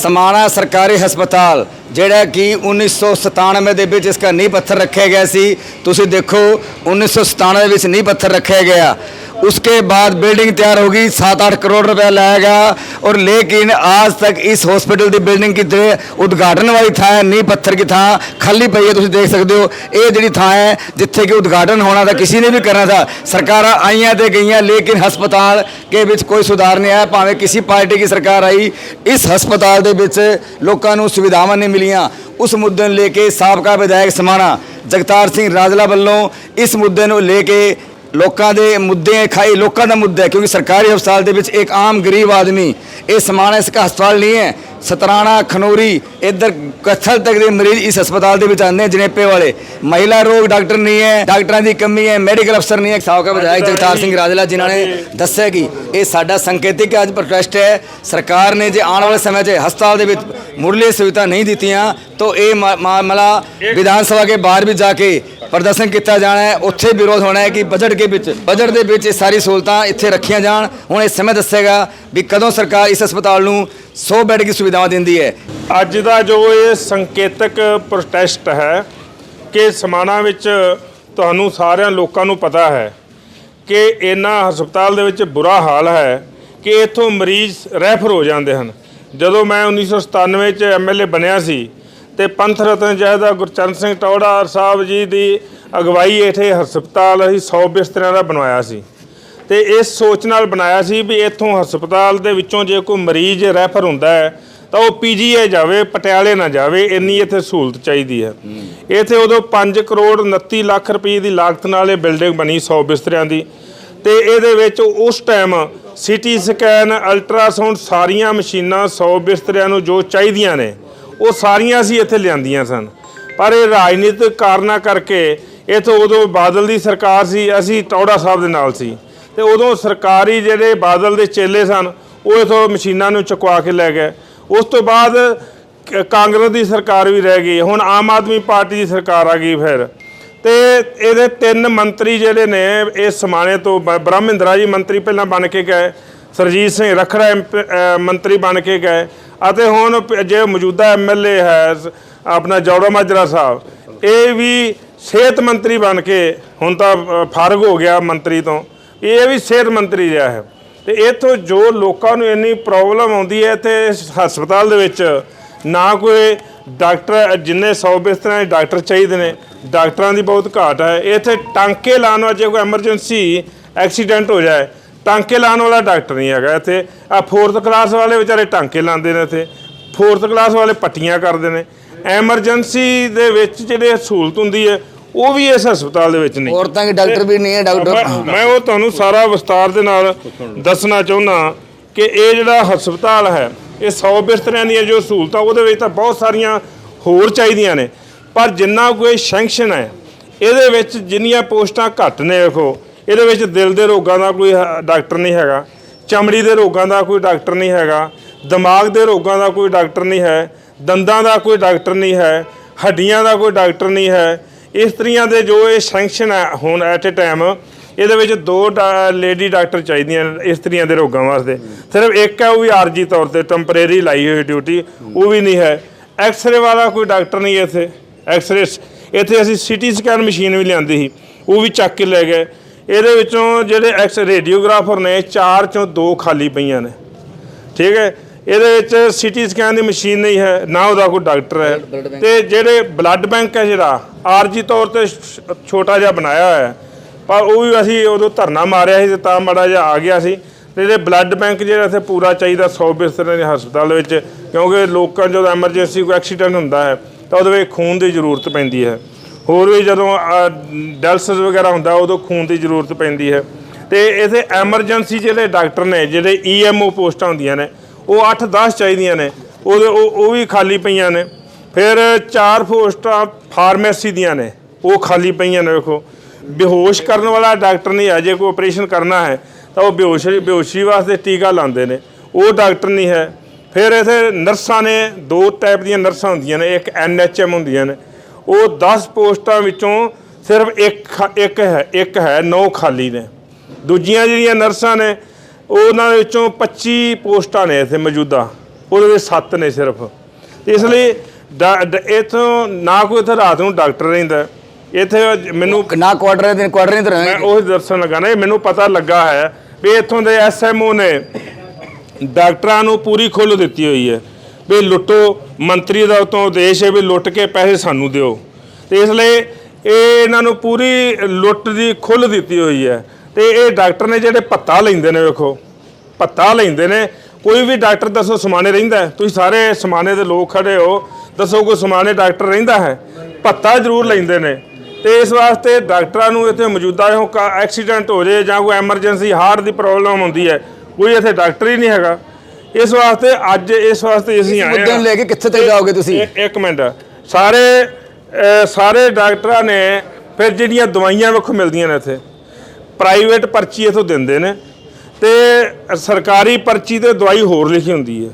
ਸਮਾਣਾ ਸਰਕਾਰੀ ਹਸਪਤਾਲ, ਜਿਹੜਾ ਕਿ 1997 ਦੇ ਵਿੱਚ ਇਸ ਦਾ ਨੀਂਹ ਪੱਥਰ ਰੱਖਿਆ ਗਿਆ ਸੀ। ਤੁਸੀਂ ਦੇਖੋ 1997 ਵਿੱਚ ਨੀਂਹ ਪੱਥਰ ਰੱਖਿਆ ਗਿਆ। उसके बाद बिल्डिंग तैयार होगी सात आठ करोड़ रुपया लाएगा और लेकिन आज तक इस हॉस्पिटल की बिल्डिंग की जो उद्घाटन वाली ਥਾਂ ਹੈ ਨੀਂਹ ਪੱਥਰ की ਥਾਂ ਖਾਲੀ ਪਈ ਹੈ ਤੁਸੀਂ ਦੇਖ ਸਕਦੇ ਹੋ ਇਹ ਜਿਹੜੀ ਥਾਂ ਹੈ ਜਿੱਥੇ ਕਿ ਉਦਘਾਟਨ ਹੋਣਾ था किसी ने भी करना था ਸਰਕਾਰਾਂ ਆਈਆਂ ਤੇ ਗਈਆਂ ਲੇਕਿਨ ਹਸਪਤਾਲ ਕੇ ਵਿੱਚ ਕੋਈ ਸੁਧਾਰ ਨਹੀਂ ਆਇਆ ਭਾਵੇਂ ਕਿਸੇ ਪਾਰਟੀ ਦੀ ਸਰਕਾਰ ਆਈ ਇਸ ਹਸਪਤਾਲ ਦੇ ਵਿੱਚ ਲੋਕਾਂ ਨੂੰ ਸੁਵਿਧਾਵਾਂ ਨਹੀਂ ਮਿਲੀਆਂ ਉਸ ਮੁੱਦੇ ਨੂੰ ਲੈ ਕੇ ਸਾਬਕਾ ਵਿਧਾਇਕ ਸਮਾਣਾ ਜਗਤਾਰ ਸਿੰਘ ਰਾਜਲਾ ਵੱਲੋਂ ਇਸ ਮੁੱਦੇ ਨੂੰ ਲੈ ਕੇ ਲੋਕਾਂ ਦੇ ਮੁੱਦੇ ਖਾਈ ਲੋਕਾਂ ਦਾ ਮੁੱਦਾ ਹੈ ਕਿਉਂਕਿ ਸਰਕਾਰੀ ਹਸਪਤਾਲ ਦੇ ਵਿੱਚ ਇੱਕ ਆਮ ਗਰੀਬ ਆਦਮੀ ਇਹ ਸਮਾਨ ਇਸ ਹਸਪਤਾਲ ਨਹੀਂ ਹੈ। ਸਤਰਾਣਾ ਖਨੋਰੀ ਇੱਧਰ ਕਥਲ ਤੱਕ ਦੇ ਮਰੀਜ਼ ਇਸ ਹਸਪਤਾਲ ਦੇ ਵਿੱਚ ਆਉਂਦੇ ਜਨੇਪੇ ਵਾਲੇ। ਮਹਿਲਾ ਰੋਗ ਡਾਕਟਰ ਨਹੀਂ ਹੈ ਡਾਕਟਰਾਂ ਦੀ ਕਮੀ ਹੈ ਮੈਡੀਕਲ ਅਫਸਰ ਨਹੀਂ ਹੈ। ਸਾਬਕਾ ਵਿਧਾਇਕ ਜਗਤਾਰ ਸਿੰਘ ਰਾਜਲਾ ਜਿਨ੍ਹਾਂ ਨੇ ਦੱਸਿਆ ਕਿ ਇਹ ਸਾਡਾ ਸੰਕੇਤਿਕ ਅੱਜ ਪ੍ਰੋਟੈਸਟ ਹੈ। ਸਰਕਾਰ ਨੇ ਜੇ ਆਉਣ ਵਾਲੇ ਸਮੇਂ 'ਚ ਹਸਪਤਾਲ ਦੇ ਵਿੱਚ ਮੁਰਲੀ ਸੁਵਿਧਾ ਨਹੀਂ ਦਿੱਤੀਆਂ ਤਾਂ ਇਹ ਮਾਮਲਾ ਵਿਧਾਨ ਸਭਾ ਕੇ ਬਾਹਰ ਵੀ ਜਾ ਕੇ ਪ੍ਰਦਰਸ਼ਨ ਕੀਤਾ ਜਾਣਾ ਹੈ। ਉੱਥੇ ਵਿਰੋਧ ਹੋਣਾ ਹੈ ਕਿ ਬਜਟ ਦੇ ਵਿੱਚ ਬਜਟ ਦੇ ਵਿੱਚ ਇਹ ਸਾਰੀ ਸਹੂਲਤਾਂ ਇੱਥੇ ਰੱਖੀਆਂ ਜਾਣ। ਹੁਣ ਇਹ ਸਮੇਂ ਦੱਸੇਗਾ ਵੀ ਕਦੋਂ ਸਰਕਾਰ ਇਸ ਹਸਪਤਾਲ ਨੂੰ 100 ਬੈੱਡ ਦੀ ਸੁਵਿਧਾਵਾਂ ਦਿੰਦੀ ਹੈ। ਅੱਜ ਦਾ ਜੋ ਇਹ ਸੰਕੇਤਕ ਪ੍ਰੋਟੈਸਟ ਹੈ ਕਿ ਸਮਾਣਾ ਵਿੱਚ ਤੁਹਾਨੂੰ ਸਾਰਿਆਂ ਲੋਕਾਂ ਨੂੰ ਪਤਾ ਹੈ ਕਿ ਇਹਨਾਂ ਹਸਪਤਾਲ ਦੇ ਵਿੱਚ ਬੁਰਾ ਹਾਲ ਹੈ ਕਿ ਇੱਥੋਂ ਮਰੀਜ਼ ਰੈਫਰ ਹੋ ਜਾਂਦੇ ਹਨ। ਜਦੋਂ ਮੈਂ 1997 ਚ ਐਮਐਲਏ ਬਣਿਆ ਸੀ ਤੇ ਪੰਥ ਰਤਨ ਜੈਦਾ ਗੁਰਚਰਨ ਸਿੰਘ ਟੌੜਾ ਸਾਹਿਬ ਜੀ ਦੀ ਅਗਵਾਈ ਇੱਥੇ ਹਸਪਤਾਲ ਅਸੀਂ 100 ਬਿਸਤਰਿਆਂ ਦਾ ਬਣਵਾਇਆ ਸੀ। ਤੇ ਇਸ ਸੋਚ ਨਾਲ ਬਣਾਇਆ ਸੀ ਵੀ ਇੱਥੋਂ ਹਸਪਤਾਲ ਦੇ ਵਿੱਚੋਂ ਜੇ ਕੋਈ ਮਰੀਜ਼ ਰੈਫਰ ਹੁੰਦਾ ਹੈ, ਤਾਂ ਉਹ ਪੀਜੀਆਈ ਜਾਵੇ, ਪਟਿਆਲੇ ਨਾ ਜਾਵੇ, ਇੰਨੀ ਇੱਥੇ ਸਹੂਲਤ ਚਾਹੀਦੀ ਹੈ। ਇੱਥੇ ਉਦੋਂ 5 ਕਰੋੜ 29 ਲੱਖ ਰੁਪਏ ਦੀ ਲਾਗਤ ਨਾਲ ਇਹ ਬਿਲਡਿੰਗ ਬਣੀ 100 ਬਿਸਤਰਿਆਂ ਦੀ। ਤੇ ਇਹਦੇ ਵਿੱਚ ਉਸ ਟਾਈਮ ਸੀਟੀ ਸਕੈਨ, ਅਲਟਰਾਸਾਊਂਡ ਸਾਰੀਆਂ ਮਸ਼ੀਨਾਂ 100 ਬਿਸਤਰਿਆਂ ਨੂੰ ਜੋ ਚਾਹੀਦੀਆਂ ਨੇ ਉਹ ਸਾਰੀਆਂ ਅਸੀਂ ਇੱਥੇ ਲਿਆਂਦੀਆਂ ਸਨ। ਪਰ ਇਹ ਰਾਜਨੀਤਿਕ ਕਾਰਨਾਂ ਕਰਕੇ ਇੱਥੋਂ ਉਦੋਂ ਬਾਦਲ ਦੀ ਸਰਕਾਰ ਸੀ, ਅਸੀਂ ਟੌੜਾ ਸਾਹਿਬ ਦੇ ਨਾਲ ਸੀ। ਤੇ ਉਦੋਂ ਸਰਕਾਰੀ ਜਿਹੜੇ ਬਾਦਲ ਦੇ ਚੇਲੇ ਸਨ, ਉਹ ਇਥੋਂ ਮਸ਼ੀਨਾਂ ਨੂੰ ਚੁਕਵਾ ਕੇ ਲੈ ਗਏ। ਉਸ ਤੋਂ ਬਾਅਦ ਕਾਂਗਰਸ ਦੀ ਸਰਕਾਰ ਵੀ ਰਹਿ ਗਈ। ਹੁਣ ਆਮ ਆਦਮੀ ਪਾਰਟੀ ਦੀ ਸਰਕਾਰ ਆ ਗਈ ਫਿਰ। ਤੇ ਇਹਦੇ ਤਿੰਨ ਮੰਤਰੀ ਜਿਹੜੇ ਨੇ, ਇਹ ਸਮਾਣੇ ਤੋਂ ਬ- ਬ੍ਰਹਮਿੰਦਰਾ ਜੀ ਮੰਤਰੀ ਪਹਿਲਾਂ ਬਣ ਕੇ ਗਏ। ਸਰਜੀਤ ਸਿੰਘ ਰਖੜਾ ਐਮਪ- ਮੰਤਰੀ ਬਣ ਕੇ ਗਏ। ਅਤੇ ਹੁਣ ਜੇ ਮੌਜੂਦਾ ਐਮਐਲਏ ਹੈ, ਸ- ਆਪਣਾ ਜੌੜਾ ਮਾਜਰਾ ਸਾਹਿਬ, ਇਹ ਵੀ ਸਿਹਤ ਮੰਤਰੀ ਬਣ ਕੇ ਹੁਣ ਤਾਂ ਫਾਰਗ ਹੋ ਗਿਆ ਮੰਤਰੀ ਤੋਂ। ਇਹ ਵੀ ਸਿਹਤ ਮੰਤਰੀ ਰਿਹਾ ਹੈ। ਤੇ ਇਥੋਂ ਜੋ ਲੋਕਾਂ ਨੂੰ ਇੰਨੀ ਪ੍ਰੋਬਲਮ ਆਉਂਦੀ ਹੈ ਤੇ ਹਸਪਤਾਲ ਦੇ ਵਿੱਚ, ਨਾ ਕੋਈ ਡਾਕਟਰ, ਜਿੰਨੇ 100 ਬਿਸਤਰਿਆਂ ਦੇ ਡਾਕਟਰ ਚਾਹੀਦੇ ਨੇ, ਡਾਕਟਰਾਂ ਦੀ ਬਹੁਤ ਘਾਟ ਹੈ। ਇੱਥੇ ਟਾਂਕੇ ਲਾਉਣ ਵਾਲਾ ਕੋਈ ਐਮਰਜੈਂਸੀ ਐਕਸੀਡੈਂਟ ਹੋ ਜਾਏ ਟਾਂਕੇ ਲਾਉਣ ਵਾਲਾ ਡਾਕਟਰ ਨਹੀਂ ਹੈਗਾ ਇੱਥੇ। ਆ 4th ਕਲਾਸ ਵਾਲੇ ਵਿਚਾਰੇ ਟਾਂਕੇ ਲਾਉਂਦੇ ਨੇ ਇੱਥੇ। 4th ਕਲਾਸ ਵਾਲੇ ਪੱਟੀਆਂ ਕਰਦੇ ਨੇ। ਐਮਰਜੈਂਸੀ ਦੇ ਵਿੱਚ ਜਿਹੜੇ ਸਹੂਲਤ ਹੁੰਦੀ ਹੈ ਉਹ ਵੀ ਇਸ ਹਸਪਤਾਲ ਦੇ ਵਿੱਚ ਨਹੀਂ। ਔਰਤਾਂ ਦੇ ਡਾਕਟਰ ਵੀ ਨਹੀਂ ਹੈ ਡਾਕਟਰ ਮੈਂ- ਮੈਂ ਉਹ ਤੁਹਾਨੂੰ ਸਾਰਾ ਵਿਸਤਾਰ ਦੇ ਨਾਲ ਦੱਸਣਾ ਚਾਹੁੰਦਾ ਕਿ ਇਹ ਜਿਹੜਾ ਹਸਪਤਾਲ ਹੈ ਇਹ 100 ਬਿਸਤਰਿਆਂ ਦੀਆਂ ਜੋ ਸਹੂਲਤਾਂ ਉਹਦੇ ਵਿੱਚ ਤਾਂ ਬਹੁਤ ਸਾਰੀਆਂ ਹੋਰ ਚਾਹੀਦੀਆਂ ਨੇ। ਪਰ ਜਿੰਨਾ ਕੋਈ ਸੈਂਕਸ਼ਨ ਹੈ ਇਹਦੇ ਵਿੱਚ ਜਿੰਨੀਆਂ ਪੋਸਟਾਂ ਘੱਟ ਨੇ ਵੇਖੋ। ਇਹਦੇ ਵਿੱਚ ਦਿਲ ਦੇ ਰੋਗਾਂ ਦਾ ਕੋਈ ਡਾਕਟਰ ਨਹੀਂ ਹੈਗਾ। ਚਮੜੀ ਦੇ ਰੋਗਾਂ ਦਾ ਕੋਈ ਡਾਕਟਰ ਨਹੀਂ ਹੈਗਾ। ਦਿਮਾਗ ਦੇ ਰੋਗਾਂ ਦਾ ਕੋਈ ਡਾਕਟਰ ਨਹੀਂ ਹੈ। ਦੰਦਾਂ ਦਾ ਕੋਈ ਡਾਕਟਰ ਨਹੀਂ ਹੈ। ਹੱਡੀਆਂ ਦਾ ਕੋਈ ਡਾਕਟਰ ਨਹੀਂ ਹੈ। ਇਸਤਰੀਆਂ ਦੇ ਜੋ ਇਹ ਸੈਂਕਸ਼ਨ ਹੈ ਹੁਣ ਐਟ ਅ ਟਾਈਮ, ਇਹਦੇ ਵਿੱਚ ਦੋ ਲੇਡੀ ਡਾਕਟਰ ਚਾਹੀਦੀਆਂ ਇਸਤਰੀਆਂ ਦੇ ਰੋਗਾਂ ਵਾਸਤੇ। ਸਿਰਫ ਇੱਕ ਹੈ, ਉਹ ਵੀ ਆਰਜੀ ਤੌਰ ਤੇ ਟੈਂਪਰੇਰੀ ਲਾਈ ਹੋਈ ਡਿਊਟੀ, ਉਹ ਵੀ ਨਹੀਂ ਹੈ। ਐਕਸ-ਰੇ ਵਾਲਾ ਕੋਈ ਡਾਕਟਰ ਨਹੀਂ ਇੱਥੇ। ਐਕਸ-ਰੇ, ਇੱਥੇ ਅਸੀਂ ਸੀਟੀ ਸਕੈਨ ਮਸ਼ੀਨ ਵੀ ਲਿਆਂਦੀ ਸੀ। ਉਹ ਵੀ ਚੱਕ ਕੇ ਲੈ ਗਏ। ਇਹਦੇ ਵਿੱਚੋਂ ਜਿਹੜੇ ਐਕਸ ਰੇਡੀਓਗ੍ਰਾਫਰ ਨੇ ਚਾਰ ਚੋਂ ਦੋ ਖਾਲੀ ਪਈਆਂ ਨੇ। ਠੀਕ ਹੈ? ਇਹਦੇ ਵਿੱਚ ਸੀਟੀ ਸਕੈਨ ਦੀ ਮਸ਼ੀਨ ਨਹੀਂ ਹੈ ਨਾ ਉਹਦਾ ਕੋਈ ਡਾਕਟਰ ਹੈ। ਤੇ ਜਿਹੜੇ ਬਲੱਡ ਬੈਂਕ ਹੈ ਜਿਹੜਾ ਆਰਜੀ ਤੌਰ ਤੇ ਛੋਟਾ ਜਿਹਾ ਬਣਾਇਆ ਹੋਇਆ ਹੈ। ਪਰ ਉਹ ਵੀ ਅਸੀਂ ਉਦੋਂ ਧਰਨਾ ਮਾਰਿਆ ਸੀ ਤੇ ਤਾਂ ਮੜਾ ਜਿਹਾ ਆ ਗਿਆ ਸੀ। ਤੇ ਇਹਦੇ ਬਲੱਡ ਬੈਂਕ ਜਿਹੜਾ ਇੱਥੇ ਪੂਰਾ ਚਾਹੀਦਾ 100 ਬਿਸਤਰੇ ਦੇ ਹਸਪਤਾਲ ਵਿੱਚ ਕਿਉਂਕਿ ਲੋਕਾਂ ਜਦੋਂ ਐਮਰਜੈਂਸੀ ਕੋਈ ਐਕਸੀਡੈਂਟ ਹੁੰਦਾ ਹੈ ਤਾਂ ਉਹਦੇ ਵਿੱਚ ਖੂਨ ਦੀ ਜ਼ਰੂਰਤ ਪੈਂਦੀ ਹੈ। ਹੋਰ ਵੀ ਜਦੋਂ ਡਾਇਲਸਿਸ ਵਗੈਰਾ ਹੁੰਦਾ, ਉਦੋਂ ਖੂਨ ਦੀ ਜ਼ਰੂਰਤ ਪੈਂਦੀ ਹੈ। ਤੇ ਇਹਦੇ ਐਮਰਜੈਂਸੀ ਜਿਹੜੇ ਡਾਕਟਰ ਨੇ, ਜਿਹੜੇ ਈਐਮਓ ਪੋਸਟਾਂ ਹੁੰਦੀਆਂ ਨੇ, ਉਹ 8-10 ਚਾਹੀਦੀਆਂ ਨੇ, ਉਹਦੇ, ਉਹ ਉਹ ਵੀ ਖਾਲੀ ਪਈਆਂ ਨੇ। ਫਿਰ ਚਾਰ ਪੋਸਟਾਂ ਫਾਰਮੇਸੀ ਦੀਆਂ ਨੇ, ਉਹ ਖਾਲੀ ਪਈਆਂ ਨੇ, ਵੇਖੋ। ਬੇਹੋਸ਼ ਕਰਨ ਵਾਲਾ ਡਾਕਟਰ ਨਹੀਂ ਹੈ, ਜੇ ਕੋਈ ਆਪਰੇਸ਼ਨ ਕਰਨਾ ਹੈ, ਤਾਂ ਉਹ ਬੇਹੋਸ਼, ਬੇਹੋਸ਼ੀ ਵਾਸਤੇ ਟੀਕਾ ਲਾਉਂਦੇ ਨੇ। ਉਹ ਡਾਕਟਰ ਨਹੀਂ ਹੈ। ਫਿਰ ਇਥੇ ਨਰਸਾਂ ਨੇ, ਦੋ ਟਾਈਪ ਦੀਆਂ ਨਰਸਾਂ ਹੁੰਦੀਆਂ ਨੇ, ਇੱਕ ਐਨਐਚਐਮ ਹੁੰਦੀਆਂ ਨੇ। ਉਹ 10 ਪੋਸਟਾਂ ਵਿੱਚੋਂ ਸਿਰਫ ਇੱਕ ਇੱਕ ਹੈ ਇੱਕ ਹੈ 9 ਖਾਲੀ ਨੇ। ਦੂਜੀਆਂ ਜਿਹੜੀਆਂ ਨਰਸਾਂ ਨੇ ਉਹਨਾਂ ਦੇ ਵਿੱਚੋਂ 25 ਪੋਸਟਾਂ ਨੇ ਇੱਥੇ ਮੌਜੂਦਾ। ਉਹਦੇ ਵਿੱਚ 7 ਨੇ ਸਿਰਫ। ਇਸ ਲਈ ਇੱਥੋਂ ਨਾ ਕੋਈ ਇੱਥੇ ਰਾਤ ਨੂੰ ਡਾਕਟਰ ਰਹਿੰਦਾ। ਇੱਥੇ ਮੈਨੂੰ ਨਾ ਕੁਆਟਰ ਦੇ ਕੁਆਟਰ ਨਹੀਂ ਮੈਂ ਉਹ ਦੱਸਣ ਲੱਗਾ ਨਾ ਇਹ ਮੈਨੂੰ ਪਤਾ ਲੱਗਾ ਹੈ ਵੀ ਇੱਥੋਂ ਦੇ ਐਸਐਮਓ ਨੇ ਡਾਕਟਰਾਂ ਨੂੰ ਪੂਰੀ ਖੁੱਲ੍ਹ ਦਿੱਤੀ ਹੋਈ ਹੈ। ਵੀ ਲੁੱਟੋ, ਮੰਤਰੀ ਦਾ ਉਤੋਂ ਉਦੇਸ਼ ਹੈ ਵੀ ਲੁੱਟ ਕੇ ਪੈਸੇ ਸਾਨੂੰ ਦਿਓ। ਤੇ ਇਸ ਲਈ ਇਹ ਇਹਨਾਂ ਨੂੰ ਪੂਰੀ ਲੁੱਟ ਦੀ ਖੁੱਲ੍ਹ ਦਿੱਤੀ ਹੋਈ ਹੈ। ਤੇ ਇਹ ਡਾਕਟਰ ਨੇ ਜਿਹੜੇ ਪੱਤਾ ਲੈਂਦੇ ਨੇ ਵੇਖੋ, ਭੱਤਾ ਲੈਂਦੇ ਨੇ। ਕੋਈ ਵੀ ਡਾਕਟਰ ਦੱਸੋ ਸਮਾਨੇ ਰਹਿੰਦਾ ਤੁਸੀਂ ਸਾਰੇ ਸਮਾਨੇ ਦੇ ਲੋਕ ਖੜੇ ਹੋ, ਦੱਸੋ ਕੋਈ ਸਮਾਨੇ ਡਾਕਟਰ ਰਹਿੰਦਾ ਹੈ। ਪੱਤਾ ਜ਼ਰੂਰ ਲੈਂਦੇ ਨੇ। ਤੇ ਇਸ ਵਾਸਤੇ ਡਾਕਟਰਾਂ ਨੂੰ ਇੱਥੇ ਮੌਜੂਦਾ ਹੋ ਐਕਸੀਡੈਂਟ ਹੋ ਜੇ ਜਾਂ ਕੋਈ ਐਮਰਜੈਂਸੀ, ਹਾਰਟ ਦੀ ਪ੍ਰੋਬਲਮ ਹੁੰਦੀ ਹੈ, ਕੋਈ ਇੱਥੇ ਡਾਕਟਰ ਹੀ ਨਹੀਂ ਹੈਗਾ। ਇਸ ਵਾਸਤੇ ਅੱਜ ਇਸ ਵਾਸਤੇ ਅਸੀਂ ਆਏ ਮੁੱਦੇ ਨੂੰ ਲੈ ਕੇ ਕਿੱਥੇ ਤੱਕ ਜਾਓਗੇ ਤੁਸੀਂ? ਇੱਕ- ਇੱਕ ਮਿੰਟ। ਸਾਰੇ ਅਹ, ਸਾਰੇ ਡਾਕਟਰਾਂ ਨੇ ਫਿਰ ਜਿਹੜੀਆਂ ਦਵਾਈਆਂ ਵੇਖੋ ਮਿਲਦੀਆਂ ਨੇ ਇੱਥੇ ਪ੍ਰਾਈਵੇਟ ਪਰਚੀ ਇਥੋਂ ਦਿੰਦੇ ਨੇ ਤੇ ਸਰਕਾਰੀ ਪਰਚੀ ਤੇ ਦਵਾਈ ਹੋਰ ਲਿਖੀ ਹੁੰਦੀ ਹੈ।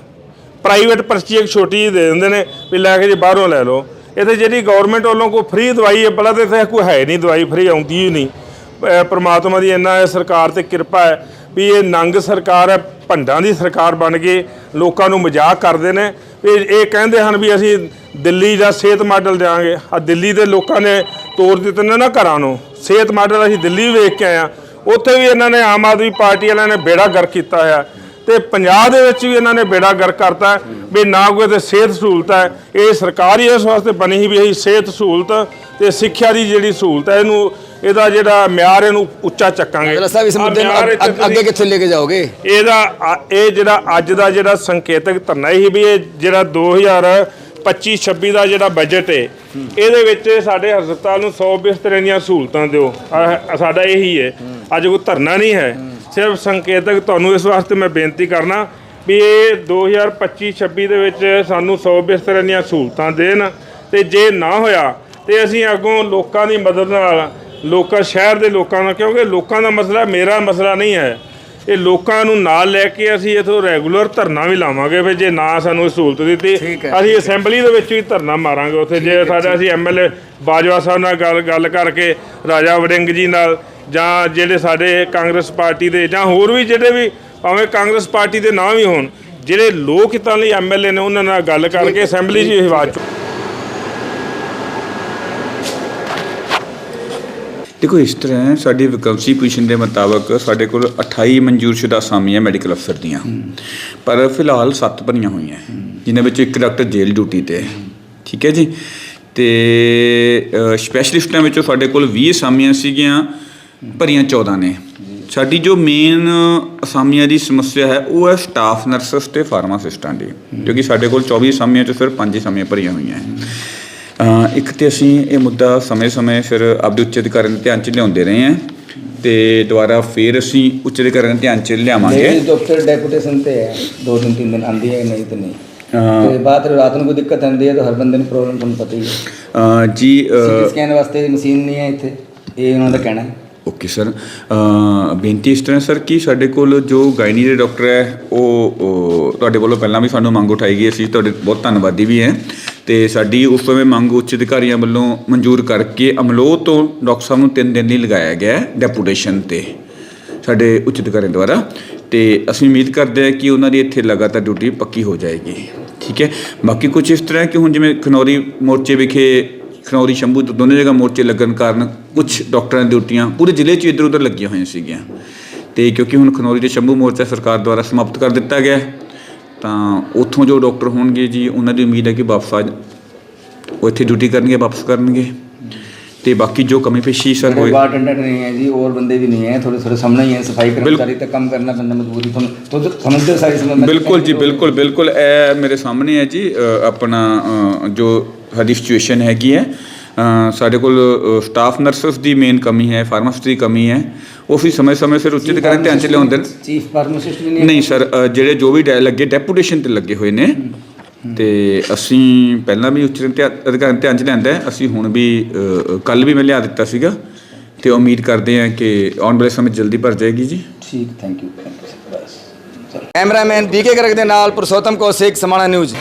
ਪ੍ਰਾਈਵੇਟ ਪਰਚੀ ਇੱਕ ਛੋਟੀ ਜਿਹੀ ਦੇ ਦਿੰਦੇ ਨੇ ਵੀ ਲੈ ਕੇ ਜੇ ਬਾਹਰੋਂ ਲੈ ਲਓ। ਇੱਥੇ ਜਿਹੜੀ ਗਵਰਨਮੈਂਟ ਵੱਲੋਂ ਕੋਈ ਫ੍ਰੀ ਦਵਾਈ ਹੈ ਪਹਿਲਾਂ ਤਾਂ ਇੱਥੇ ਕੋਈ ਹੈ ਨਹੀਂ ਦਵਾਈ ਫ੍ਰੀ ਆਉਂਦੀ ਹੀ ਨਹੀਂ। ਅਹ ਪ੍ਰਮਾਤਮਾ ਦੀ ਇੰਨਾ ਇਹ ਸਰਕਾਰ ਤੇ ਕਿਰਪਾ ਹੈ ਵੀ ਇਹ ਨੰਗ ਸਰਕਾਰ ਹੈ ਭੰਡਾਂ ਦੀ ਸਰਕਾਰ ਬਣ ਕੇ ਲੋਕਾਂ ਨੂੰ ਮਜ਼ਾਕ ਕਰਦੇ ਨੇ, ਵੀ ਇਹ ਕਹਿੰਦੇ ਹਨ ਵੀ ਅਸੀਂ ਦਿੱਲੀ ਦਾ ਸਿਹਤ ਮਾਡਲ ਦੇਵਾਂਗੇ ਆ ਦਿੱਲੀ ਦੇ ਲੋਕਾਂ ਨੇ ਤੋੜ ਦਿੱਤੇ ਨੇ ਨਾ ਘਰਾਂ ਨੂੰ। ਸਿਹਤ ਮਾਡਲ ਅਸੀਂ ਦਿੱਲੀ ਵੇਖ ਕੇ ਆਏ ਆ ਉੱਥੇ ਵੀ ਇਹਨਾਂ ਨੇ ਆਮ ਆਦਮੀ ਪਾਰਟੀ ਵਾਲਿਆਂ ਨੇ ਬੇੜਾ ਗਰ ਕੀਤਾ ਹੋਇਆ। ਤੇ ਪੰਜਾਬ ਦੇ ਵਿੱਚ ਵੀ ਇਹਨਾਂ ਨੇ ਬੇੜਾ ਗਰ ਕਰਤਾ ਵੀ ਨਾ ਕੋਈ ਤੇ ਸਿਹਤ ਸਹੂਲਤ ਹੈ। ਇਹ ਸਰਕਾਰ ਹੀ ਇਸ ਵਾਸਤੇ ਬਣੀ ਹੀ ਵੀ ਅਸੀਂ ਸਿਹਤ ਸਹੂਲਤ ਤੇ ਸਿੱਖਿਆ ਦੀ ਜਿਹੜੀ ਸਹੂਲਤ ਹੈ, ਇਹਨੂੰ ਇਹਦਾ ਜਿਹੜਾ ਮਿਆਰ ਇਹਨੂੰ ਉੱਚਾ ਚੱਕਾਂਗੇ। ਜਲਾ ਸਾਹਿਬ ਇਸ ਆਹ ਮੁੱਦੇ ਨੂੰ ਮਿਆਰ ਅੱਗ- ਇੱਥੇ ਅੱਗ- ਅੱਗੇ ਕਿੱਥੇ ਲੈ ਕੇ ਜਾਓਗੇ? ਇਹਦਾ ਆ- ਇਹ ਜਿਹੜਾ ਅੱਜ ਦਾ ਜਿਹੜਾ ਸੰਕੇਤਕ ਧਰਨਾ ਹੀ ਵੀ ਇਹ ਜਿਹੜਾ 2025 26 ਦਾ ਜਿਹੜਾ ਬਜਟ ਹੈ ਇਹਦੇ ਵਿੱਚ ਸਾਡੇ ਹਸਪਤਾਲ ਨੂੰ 100 ਬਿਸਤਰੇ ਦੀਆਂ ਸਹੂਲਤਾਂ ਦਿਓ। ਆਹ ਸਾਡਾ ਇਹੀ ਹੈ ਅੱਜ ਕੋਈ ਧਰਨਾ ਨਹੀਂ ਹੈ। ਸਿਰਫ ਸੰਕੇਤਕ ਤੁਹਾਨੂੰ ਇਸ ਵਾਸਤੇ ਮੈਂ ਬੇਨਤੀ ਕਰਨਾ ਵੀ ਇਹ 2025 26 ਦੇ ਵਿੱਚ ਸਾਨੂੰ 100 ਬਿਸਤਰੇ ਦੀਆਂ ਸਹੂਲਤਾਂ ਦੇਣ ਤੇ ਜੇ ਨਾ ਹੋਇਆ ਤੇ ਅਸੀਂ ਅੱਗੋਂ ਲੋਕਾਂ ਦੀ ਮਦਦ ਨਾਲ ਲੋਕਾਂ ਸ਼ਹਿਰ ਦੇ ਲੋਕਾਂ ਨਾਲ ਕਿਉਂਕਿ ਲੋਕਾਂ ਦਾ ਮਸਲਾ ਮੇਰਾ ਮਸਲਾ ਨਹੀਂ ਹੈ। ਇਹ ਲੋਕਾਂ ਨੂੰ ਨਾਲ ਲੈ ਕੇ ਅਸੀਂ ਇਥੋਂ ਰੈਗੂਲਰ ਧਰਨਾ ਵੀ ਲਾਵਾਂਗੇ ਵੀ ਜੇ ਨਾ ਸਾਨੂੰ ਇਹ ਸਹੂਲਤ ਦਿੱਤੀ ਹੈ, ਅਸੀਂ ਅਸੈਂਬਲੀ ਦੇ ਵਿੱਚ ਵੀ ਧਰਨਾ ਮਾਰਾਂਗੇ ਉੱਥੇ। ਜੇ ਸਾਡਾ ਅਸੀਂ ਐਮਐਲਏ ਬਾਜਵਾ ਸਾਹਿਬ ਨਾਲ ਗੱਲ ਗੱਲ ਕਰਕੇ ਰਾਜਾ ਵੜਿੰਗ ਜੀ ਨਾਲ ਜਾਂ ਜਿਹੜੇ ਸਾਡੇ ਕਾਂਗਰਸ ਪਾਰਟੀ ਦੇ ਜਾਂ ਹੋਰ ਵੀ ਜਿਹੜੇ ਵੀ ਭਾਵੇਂ ਕਾਂਗਰਸ ਪਾਰਟੀ ਦੇ ਨਾਂ ਵੀ ਹੋਣ ਜਿਹੜੇ ਲੋਕ ਹਿੱਤਾਂ ਲਈ ਐਮਐਲਏ ਨੇ ਉਹਨਾਂ ਨਾਲ ਗੱਲ ਕਰਕੇ ਅਸੈਂਬਲੀ 'ਚ ਇਹ ਆਵਾਜ਼ ਦੇਖੋ ਇਸ ਤਰ੍ਹਾਂ ਹੈ, ਸਾਡੀ ਵੈਕੈਂਸੀ ਪੋਜੀਸ਼ਨ ਦੇ ਮੁਤਾਬਕ ਸਾਡੇ ਕੋਲ 28 ਮਨਜ਼ੂਰਸ਼ੁਦਾ ਅਸਾਮੀਆਂ ਮੈਡੀਕਲ ਅਫਸਰ ਦੀਆਂ। ਪਰ ਫਿਲਹਾਲ 7 ਭਰੀਆਂ ਹੋਈਆਂ ਜਿਨ੍ਹਾਂ ਵਿੱਚ ਇੱਕ ਡਾਕਟਰ ਜੇਲ੍ਹ ਡਿਊਟੀ ਤੇ ਹੈ। ਠੀਕ ਹੈ ਜੀ? ਤੇ ਸਪੈਸ਼ਲਿਸਟਾਂ ਵਿੱਚੋਂ ਸਾਡੇ ਕੋਲ 20 ਅਸਾਮੀਆਂ ਸੀਗੀਆਂ ਭਰੀਆਂ 14 ਨੇ। ਸਾਡੀ ਜੋ ਮੇਨ ਅਸਾਮੀਆਂ ਦੀ ਸਮੱਸਿਆ ਹੈ ਉਹ ਹੈ ਸਟਾਫ ਨਰਸਸ ਤੇ ਫਾਰਮਾਸਿਸਟਾਂ ਦੀ ਕਿਉਂਕਿ ਸਾਡੇ ਕੋਲ 24 ਅਸਾਮੀਆਂ ਚੋਂ ਸਿਰਫ 5 ਅਸਾਮੀਆਂ ਭਰੀਆਂ ਹੋਈਆਂ ਹੈ। ਇੱਕ ਤੇ ਅਸੀਂ ਇਹ ਮੁੱਦਾ ਸਮੇਂ-ਸਮੇਂ ਫਿਰ ਆਪਦੇ ਉੱਚ ਅਧਿਕਾਰੀਆਂ ਦੇ ਧਿਆਨ 'ਚ ਲਿਆਉਂਦੇ ਰਹੇ ਹਾਂ ਤੇ ਦੁਬਾਰਾ ਫਿਰ ਅਸੀਂ ਉੱਚ ਅਧਿਕਾਰੀਆਂ ਦੇ ਧਿਆਨ 'ਚ ਲਿਆਵਾਂਗੇ। ਲੇਡੀਜ਼ ਡਾਕਟਰ ਡੈਪੂਟੇਸ਼ਨ ਤੇ ਹੈ। ਦੋ ਦਿਨ ਤਿੰਨ ਦਿਨ ਆਂਦੀ ਹੈ ਨਹੀਂ ਤੇ ਨਹੀਂ। ਤੇ ਬਾਅਦ ਰਾਤ ਨੂੰ ਕੋਈ ਦਿੱਕਤ ਆਉਂਦੀ ਹੈ ਤਾਂ ਹਰ ਬੰਦੇ ਨੂੰ ਪ੍ਰੋਬਲਮ ਤੁਹਾਨੂੰ ਪਤਾ ਹੀ ਹੈ। ਅ, ਜੀ ਸਕੈਨ ਵਾਸਤੇ ਮਸ਼ੀਨ ਨਹੀਂ ਹੈ ਇੱਥੇ। ਇਹ ਉਹਨਾਂ ਦਾ ਕਹਿਣਾ ਹੈ। ਓਕੇ ਸਰ ਬੇਨਤੀ ਇਸ ਤਰ੍ਹਾਂ ਸਰ ਕਿ ਸਾਡੇ ਕੋਲ ਜੋ ਗਾਇਨੀ ਦੇ ਡਾਕਟਰ ਹੈ ਉਹ ਉਹ ਤੁਹਾਡੇ ਵੱਲੋਂ ਪਹਿਲਾਂ ਵੀ ਸਾਨੂੰ ਮੰਗ ਉਠਾਈ ਗਈ ਅਸੀਂ ਤੁਹਾਡੇ ਬਹੁਤ ਧੰਨਵਾਦੀ ਵੀ ਹੈ। ਤੇ ਸਾਡੀ ਉਸ ਸਮੇਂ ਮੰਗ ਉੱਚ ਅਧਿਕਾਰੀਆਂ ਵੱਲੋਂ ਮਨਜ਼ੂਰ ਕਰਕੇ ਅਮਲੋਹ ਤੋਂ ਡਾਕਟਰ ਸਾਹਿਬ ਨੂੰ 3 ਦਿਨ ਲਈ ਲਗਾਇਆ ਗਿਆ ਡੈਪੂਟੇਸ਼ਨ ਤੇ ਸਾਡੇ ਉੱਚ ਅਧਿਕਾਰੀਆਂ ਦੁਆਰਾ। ਤੇ ਅਸੀਂ ਉਮੀਦ ਕਰਦੇ ਹਾਂ ਕਿ ਉਹਨਾਂ ਦੀ ਇੱਥੇ ਲਗਾਤਾਰ ਡਿਊਟੀ ਪੱਕੀ ਹੋ ਜਾਏਗੀ। ਠੀਕ ਹੈ? ਬਾਕੀ ਕੁਝ ਇਸ ਤਰ੍ਹਾਂ ਕਿ ਹੁਣ ਜਿਵੇਂ ਖਨੌਰੀ ਮੋਰਚੇ ਵਿਖੇ ਖਨੌਰੀ ਸ਼ੰਭੂ ਤੋਂ ਦੋਨੇ ਜਗ੍ਹਾ ਮੋਰਚੇ ਲੱਗਣ ਕਾਰਨ ਕੁਝ ਡਾਕਟਰਾਂ ਦੀਆਂ ਡਿਊਟੀਆਂ ਪੂਰੇ ਜ਼ਿਲ੍ਹੇ 'ਚ ਇੱਧਰ ਉੱਧਰ ਲੱਗੀਆਂ ਹੋਈਆਂ ਸੀਗੀਆਂ। ਤੇ ਕਿਉਂਕਿ ਹੁਣ ਖਨੌਰੀ ਤੇ ਸ਼ੰਭੂ ਮੋਰਚਾ ਸਰਕਾਰ ਦੁਆਰਾ ਸਮਾਪਤ ਕਰ ਦਿੱਤਾ ਗਿਆ ਹੈ, ਤਾਂ ਉੱਥੋਂ ਜੋ ਡਾਕਟਰ ਹੋਣਗੇ ਜੀ ਉਹਨਾਂ ਦੀ ਉਮੀਦ ਹੈ ਕਿ ਵਾਪਸ ਆ ਉਹ ਇੱਥੇ ਡਿਊਟੀ ਕਰਨਗੇ ਵਾਪਸ ਕਰਨਗੇ। ਤੇ ਬਾਕੀ ਜੋ ਕਮੀ ਪੇਸ਼ੀ ਸਰ ਹੋਏ ਬਾਰ ਅਟੈਂਡੈਂਟ ਨਹੀਂ ਹੈ ਜੀ ਹੋਰ ਬੰਦੇ ਵੀ ਨਹੀਂ ਹੈ ਥੋੜੇ ਥੋੜੇ ਸਾਹਮਣੇ ਹੈ ਸਫ਼ਾਈ ਕਰਮਚਾਰੀ ਤਾਂ ਕੰਮ ਕਰਨਾ ਪੈਂਦਾ ਮਜਬੂਰੀ ਤੋਂ ਤੋਂ ਸਮਝਦੇ ਸਾਰੀ ਸਮਝ ਬਿਲਕੁਲ ਜੀ ਬਿਲਕੁਲ ਬਿਲਕੁਲ। ਇਹ ਮੇਰੇ ਸਾਹਮਣੇ ਹੈ ਜੀ ਆਪਣਾ ਜੋ ਸਾਡੀ ਸਿਚੁਏਸ਼ਨ ਹੈਗੀ ਹੈ। ਸਾਡੇ ਕੋਲ ਸਟਾਫ ਨਰਸਸ ਦੀ ਮੇਨ ਕਮੀ ਹੈ ਫਾਰਮਾਸਿਸਟ ਦੀ ਕਮੀ ਹੈ। ਉਹ ਵੀ ਸਮੇਂ-ਸਮੇਂ ਸਿਰ ਉੱਚਿਤ ਕਰਨ ਧਿਆਨ ਚ ਲਿਆਉਂਦੇ ਚੀਫ ਫਾਰਮਾਸਿਸਟ ਵੀ ਨਹੀਂ ਸਰ ਜਿਹੜੇ ਜੋ ਵੀ ਡੈ ਲੱਗੇ ਡੈਪੂਟੇਸ਼ਨ ਤੇ ਲੱਗੇ ਹੋਏ ਨੇ। ਤੇ ਅਸੀਂ ਪਹਿਲਾਂ ਵੀ ਉੱਚ ਅਧਿਕਾਰੀ ਧਿਆਨ ਚ ਲਿਆਂਦਾ ਅਸੀਂ ਹੁਣ ਵੀ ਕੱਲ ਵੀ ਮੈਂ ਲਿਆ ਦਿੱਤਾ ਸੀਗਾ। ਤੇ ਉਮੀਦ ਕਰਦੇ ਹਾਂ ਕਿ ਆਉਣ ਵਾਲੇ ਸਮੇਂ ਜਲਦੀ ਭਰ ਜਾਏਗੀ ਜੀ। ਠੀਕ thank you cameraman BK Garg ਦੇ ਨਾਲ ਪ੍ਰਸੋਤਮ ਕੋਸ਼ਿਕ ਸਮਾਣਾ ਨਿਊਜ਼